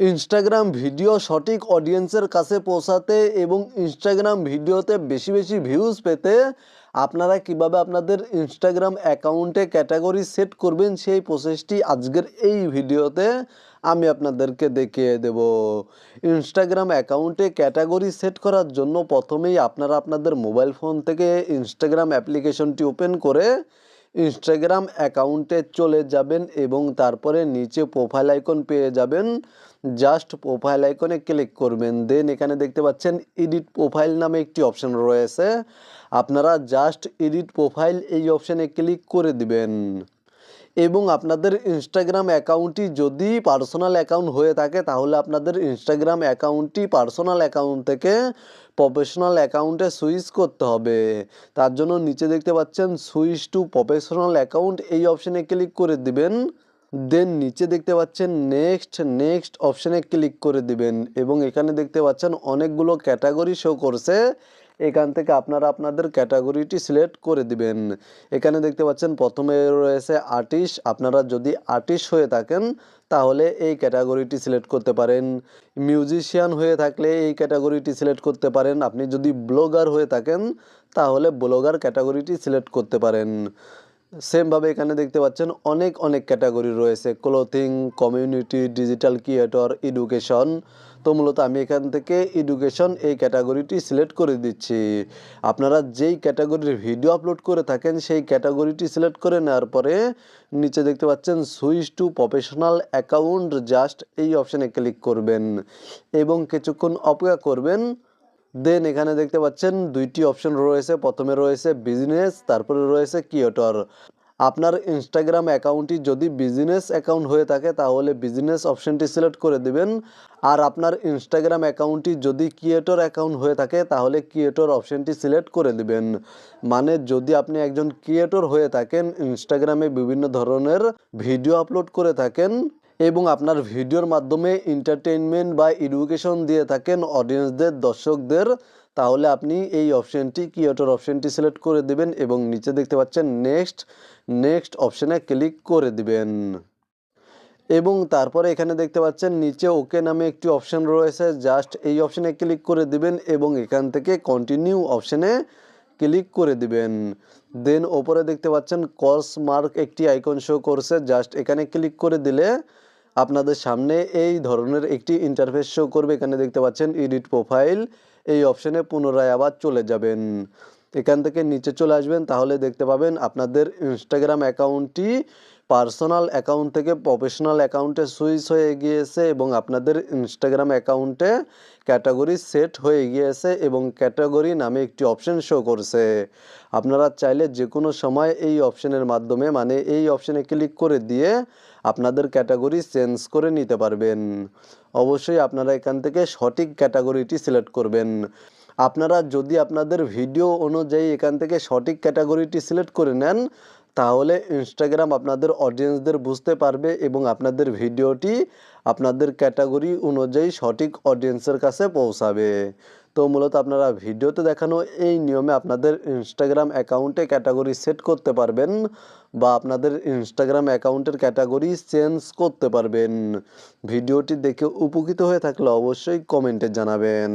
Instagram video সঠিক অডিয়েন্সের কাছে পৌঁছাতে এবং ইনস্টাগ্রাম ভিডিওতে বেশি বেশি ভিউজ পেতে আপনারা কীভাবে আপনাদের ইনস্টাগ্রাম অ্যাকাউন্টে ক্যাটাগরি সেট করবেন সেই প্রসেসটি আজকের এই ভিডিওতে আমি আপনাদেরকে দেখিয়ে দেব। ইনস্টাগ্রাম অ্যাকাউন্টে ক্যাটাগরি সেট করার জন্য প্রথমেই আপনারা আপনাদের মোবাইল ফোন থেকে ইনস্টাগ্রাম অ্যাপ্লিকেশনটি ওপেন করে ইনস্টাগ্রাম অ্যাকাউন্টে চলে যাবেন এবং তারপরে নিচে প্রোফাইল আইকন পেয়ে যাবেন। জাস্ট প্রোফাইল আইকনে ক্লিক করবেন। দেন এখানে দেখতে পাচ্ছেন এডিট প্রোফাইল নামে একটি অপশন রয়েছে। আপনারা জাস্ট এডিট প্রোফাইল এই অপশানে ক্লিক করে দিবেন। এবং আপনাদের ইনস্টাগ্রাম অ্যাকাউন্টটি যদি পার্সোনাল অ্যাকাউন্ট হয়ে থাকে, তাহলে আপনাদের ইনস্টাগ্রাম অ্যাকাউন্টটি পার্সোনাল অ্যাকাউন্ট থেকে প্রফেশনাল অ্যাকাউন্টে সুইচ করতে হবে। তার জন্য নিচে দেখতে পাচ্ছেন সুইচ টু প্রফেশনাল অ্যাকাউন্ট এই অপশানে ক্লিক করে দিবেন। দেন নিচে দেখতে পাচ্ছেন নেক্সট নেক্সট অপশানে ক্লিক করে দিবেন। এবং এখানে দেখতে পাচ্ছেন, অনেকগুলো ক্যাটাগরি শো করছে। এখান থেকে আপনারা আপনাদের ক্যাটাগরিটি সিলেক্ট করে দিবেন। এখানে দেখতে পাচ্ছেন, প্রথমে রয়েছে আর্টিস্ট। আপনারা যদি আর্টিস্ট হয়ে থাকেন, তাহলে এই ক্যাটাগরিটি সিলেক্ট করতে পারেন। মিউজিশিয়ান হয়ে থাকলে এই ক্যাটাগরিটি সিলেক্ট করতে পারেন। আপনি যদি ব্লগার হয়ে থাকেন, তাহলে ব্লগার ক্যাটাগরিটি সিলেক্ট করতে পারেন। সেমভাবে এখানে দেখতে পাচ্ছেন অনেক অনেক ক্যাটাগরি রয়েছে। Clothing, community, digital creator education. তো মূলত আমি এখান থেকে এডুকেশন এই ক্যাটাগরিটি সিলেক্ট করে দিচ্ছি। আপনারা যেই ক্যাটাগরির ভিডিও আপলোড করে থাকেন, সেই ক্যাটাগরিটি সিলেক্ট করে নেওয়ার পরে নিচে দেখতে পাচ্ছেন switch to professional account, just এই অপশানে ক্লিক করবেন এবং কিছুক্ষণ অপেক্ষা করবেন। দেন এখানে দেখতে পাচ্ছেন দুইটি অপশন রয়েছে। প্রথমে রয়েছে বিজনেস তারপরে রয়েছে কিওটর আপনার ইনস্টাগ্রাম অ্যাকাউন্টটি যদি বিজনেস অ্যাকাউন্ট হয়ে থাকে, তাহলে বিজনেস অপশনটি সিলেক্ট করে দিবেন। আর আপনার ইনস্টাগ্রাম অ্যাকাউন্টটি যদি ক্রিয়েটর অ্যাকাউন্ট হয়ে থাকে, তাহলে ক্রিয়েটর অপশনটি সিলেক্ট করে দিবেন। মানে যদি আপনি একজন ক্রিয়েটর হয়ে থাকেন ইনস্টাগ্রামে বিভিন্ন ধরনের ভিডিও আপলোড করে থাকেন এবং আপনার ভিডিওর মাধ্যমে এন্টারটেনমেন্ট বা এডুকেশন দিয়ে থাকেন অডিয়েন্সদের দর্শকদের, তাহলে আপনি এই অপশানটি কিওটর অপশানটি সিলেক্ট করে দিবেন এবং নিচে দেখতে পাচ্ছেন নেক্সট নেক্সট অপশানে ক্লিক করে দিবেন। এবং তারপরে এখানে দেখতে পাচ্ছেন নিচে ওকে নামে একটি অপশান রয়েছে জাস্ট এই অপশানে ক্লিক করে দিবেন এবং এখান থেকে কন্টিনিউ অপশানে ক্লিক করে দিবেন। দেন ওপরে দেখতে পাচ্ছেন কস মার্ক একটি আইকন শো করছে জাস্ট এখানে ক্লিক করে দিলে আপনাদের সামনে এই ধরনের একটি ইন্টারফেস শো করবে। এখানে দেখতে পাচ্ছেন এডিট প্রোফাইল এই অপশানে পুনরায় আবার চলে যাবেন। এখান থেকে নিচে চলে আসবেন, তাহলে দেখতে পাবেন আপনাদের ইনস্টাগ্রাম অ্যাকাউন্টটি পার্সোনাল অ্যাকাউন্ট থেকে প্রফেশনাল অ্যাকাউন্টে সুইচ হয়ে গিয়েছে এবং আপনাদের ইনস্টাগ্রাম অ্যাকাউন্টে ক্যাটাগরি সেট হয়ে গিয়েছে এবং ক্যাটাগরি নামে একটি অপশন শো করছে। আপনারা চাইলে যে কোনো সময় এই অপশনের মাধ্যমে মানে এই অপশনে ক্লিক করে দিয়ে আপনাদের ক্যাটাগরি চেঞ্জ করে নিতে পারবেন। অবশ্যই আপনারা এখান থেকে সঠিক ক্যাটাগরিটি সিলেক্ট করবেন। আপনারা যদি আপনাদের ভিডিও অনুযায়ী এখান থেকে সঠিক ক্যাটাগরিটি সিলেক্ট করে নেন তাহলে ইনস্টাগ্রাম আপনাদের অডিয়েন্সদের বুঝতে পারবে এবং আপনাদের ভিডিওটি আপনাদের ক্যাটাগরি অনুযায়ী সঠিক অডিয়েন্সের কাছে পৌঁছাবে। তো মূলত আপনারা ভিডিওতে দেখানো এই নিয়মে আপনাদের ইনস্টাগ্রাম অ্যাকাউন্টে ক্যাটাগরি সেট করতে পারবেন বা আপনাদের ইনস্টাগ্রাম অ্যাকাউন্টের ক্যাটাগরি চেঞ্জ করতে পারবেন। ভিডিওটি দেখে উপকৃত হয়ে থাকলে অবশ্যই কমেন্টে জানাবেন।